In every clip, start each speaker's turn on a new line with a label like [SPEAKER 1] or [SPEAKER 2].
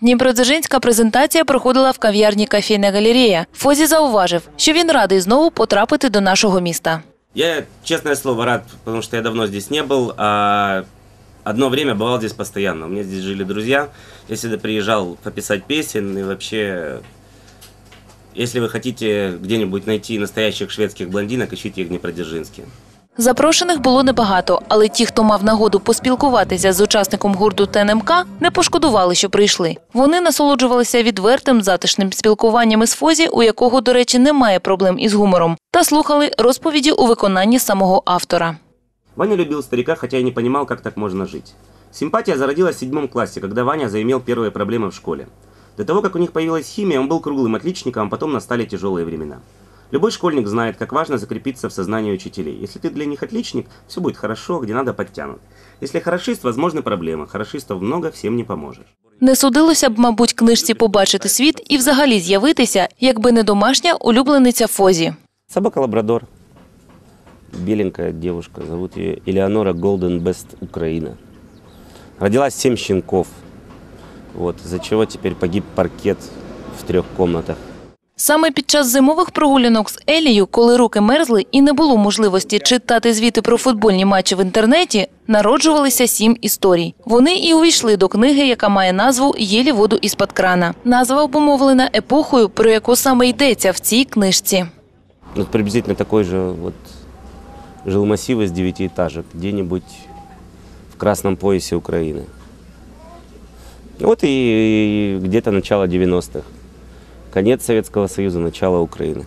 [SPEAKER 1] Дніпродзержинська презентація проходила в кав'ярні «Кофейна галерея». Фозі зауважив, що він радий знову потрапити до нашого міста.
[SPEAKER 2] Я, честное слово, рад, потому что я давно здесь не был, а одно время бывал здесь постоянно. У меня здесь жили друзья. Я сюда приезжал пописать песен и вообще... Если вы хотите где-нибудь найти настоящих шведских блондинок, ищите их в Днепродзержинске.
[SPEAKER 1] Запрошених було небагато, але ті, хто мав нагоду поспілкуватися з учасником гурту ТНМК, не пошкодували, що прийшли. Вони насолоджувалися відвертим затишним спілкуванням із Фозі, у якого, до речі, немає проблем із гумором, та слухали розповіді у виконанні самого автора.
[SPEAKER 2] Ваня любил старика, хотя и не понимал, как так можно жить. Симпатия зародилась в седьмом классе, когда Ваня заимел первые проблемы в школе. До того, как у них появилась химия, он был круглым отличником, а потом настали тяжелые времена. Любой школьник знает, как важно закрепиться в сознании учителей. Если ты для них отличник, все будет хорошо, где надо подтянут. Если хорошист, возможны проблемы. Хорошистов много, всем не поможешь.
[SPEAKER 1] Не судилося б, мабуть, книжці побачити світ і взагалі з'явитися, якби не домашня улюблениця Фозі.
[SPEAKER 2] Собака Лабрадор. Беленькая девушка, зовут ее Элеонора Голден Бест Украина. Родилась семь щенков. Вот, из-за чего теперь погиб паркет в трех комнатах.
[SPEAKER 1] Саме під час зимових прогулянок з Елією, коли руки мерзли і не було можливості читати звіти про футбольні матчі в інтернеті, народжувалися сім історій. Вони і увійшли до книги, яка має назву Єлі воду із-під крана. Назва обумовлена епохою, про яку саме йдеться в цій книжці.
[SPEAKER 2] Вот приблизительно такой же вот жилмассив из девятиэтажек, где-нибудь в красном поясе Украины. Вот и, и где-то начало 90-х. Конец Советского Союза, начало Украины.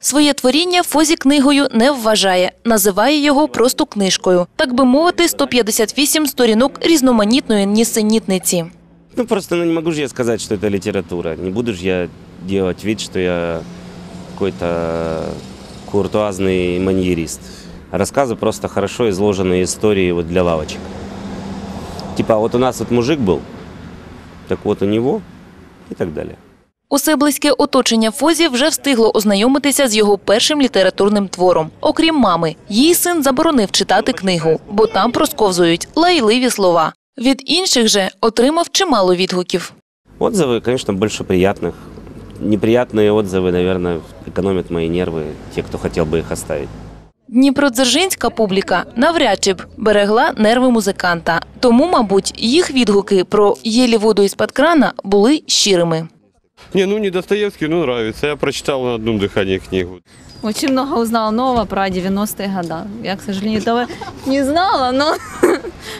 [SPEAKER 1] Своє творіння Фозі книгою не вважає, називає його просто книжкою. Так би мовити, 158 сторінок різноманітної нісенітниці.
[SPEAKER 2] Ну, просто ну, не могу же я сказать, что это литература. Не буду же я делать вид, что я какой-то куртуазный маньерист. Рассказы просто хорошо изложенные истории вот для лавочек. Типа, вот у нас вот мужик был, так вот у него и так далее.
[SPEAKER 1] Усе близьке оточення Фозі вже встигло ознайомитися з його першим літературним твором. Окрім мами, її син заборонив читати книгу, бо там просковзують лайливі слова. Від інших же отримав чимало відгуків.
[SPEAKER 2] Отзывы, конечно, больше приятных. Неприятные отзывы, наверное, экономят мои нервы, те, кто хотел бы их оставить.
[SPEAKER 1] Дніпродзержинська публіка навряд чи б берегла нерви музиканта. Тому, мабуть, їх відгуки про єлі воду із-під крана були щирими.
[SPEAKER 3] Не, ну не Достоевский, ну нравится. Я прочитал на одном дыхании книгу.
[SPEAKER 4] Очень много узнала нового про 90-е годы. Я, к сожалению, этого не знала, но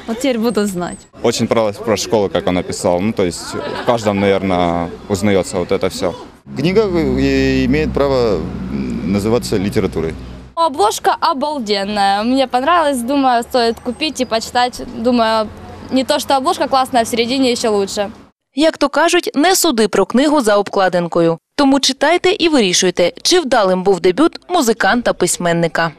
[SPEAKER 4] вот теперь буду знать.
[SPEAKER 5] Очень понравилось про школу, как он написал. Ну, то есть в каждом, наверное, узнается вот это все.
[SPEAKER 6] Книга э, имеет право называться литературой.
[SPEAKER 7] Обложка обалденная. Мне понравилось, думаю, стоит купить и почитать. Думаю, не то, что обложка классная, а в середине еще лучше.
[SPEAKER 1] Як то кажуть, не суди про книгу за обкладинкою. Тому читайте і вирішуйте, чи вдалим був дебют музиканта-письменника.